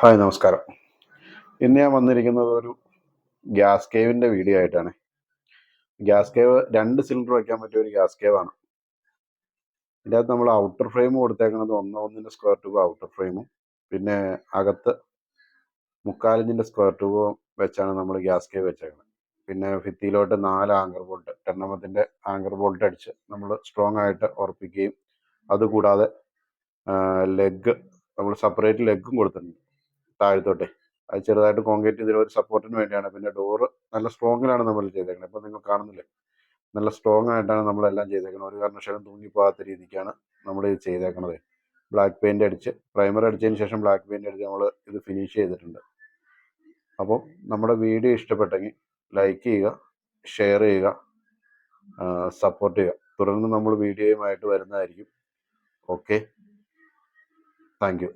Hi നമസ്കാരം. ഇന്ന് ഞാൻ വന്നിരിക്കുന്നത് ഒരു ഗ്യാസ് കേവിന്റെ വീഡിയോ ആയിട്ടാണ്. ഗ്യാസ് കേവ് രണ്ട് സിലിണ്ടർ വയ്ക്കാൻ പറ്റിയ ഒരു ഗ്യാസ് കേവാണ്. ഇതിന്റെ അകത്ത് നമ്മൾ ഔട്ടർ ഫ്രെയിം കൊടുത്തേക്കുന്നത് ഒന്ന് ഒന്നിന്റെ സ്ക്വയർ ട്യൂബ് ഔട്ടർ ഫ്രെയിമും പിന്നെ അകത്ത് മുക്കാലിഞ്ചിന്റെ സ്ക്വയർ ട്യൂബും വെച്ചാണ് നമ്മൾ ഗ്യാസ് കേവ് വെച്ചേക്കുന്നത് പിന്നെ ഭിത്തിയിലോട്ട് നാല് ആങ്കർ ബോൾട്ട് എണ്ണമത്തിന്റെ ആങ്കർ ബോൾട്ട് അടിച്ച് നമ്മൾ സ്ട്രോങ് ആയിട്ട് ഉറപ്പിക്കുകയും അതുകൂടാതെ ലെഗ് നമ്മൾ സെപ്പറേറ്റ് ലെഗും കൊടുത്തിട്ടുണ്ട്. താഴത്തോട്ടെ. അത് ചെറുതായിട്ട് കോൺക്രീറ്റ് ചെയ്ത ഒരു സപ്പോർട്ടിന് വേണ്ടിയാണ്. പിന്നെ ഡോറ് നല്ല സ്ട്രോങ്ങിലാണ് നമ്മൾ ചെയ്തേക്കുന്നത് ഇപ്പം നിങ്ങൾ കാണുന്നില്ലേ? നല്ല സ്ട്രോങ് ആയിട്ടാണ് നമ്മളെല്ലാം ചെയ്തേക്കുന്നത് ഒരു കാരണവശാലും തൂങ്ങിപ്പോകാത്ത രീതിക്കാണ് നമ്മൾ ഇത് ചെയ്തേക്കുന്നത് ബ്ലാക്ക് പെയിന്റ് അടിച്ച് പ്രൈമർ അടിച്ചതിന് ശേഷം ബ്ലാക്ക് പെയിന്റ് അടിച്ച് നമ്മൾ ഇത് ഫിനിഷ് ചെയ്തിട്ടുണ്ട്. അപ്പം നമ്മുടെ വീഡിയോ ഇഷ്ടപ്പെട്ടെങ്കിൽ ലൈക്ക് ചെയ്യുക ഷെയർ ചെയ്യുക സപ്പോർട്ട് ചെയ്യുക. തുടർന്ന് നമ്മൾ വീഡിയോയുമായിട്ട് വരുന്നതായിരിക്കും. Okay thank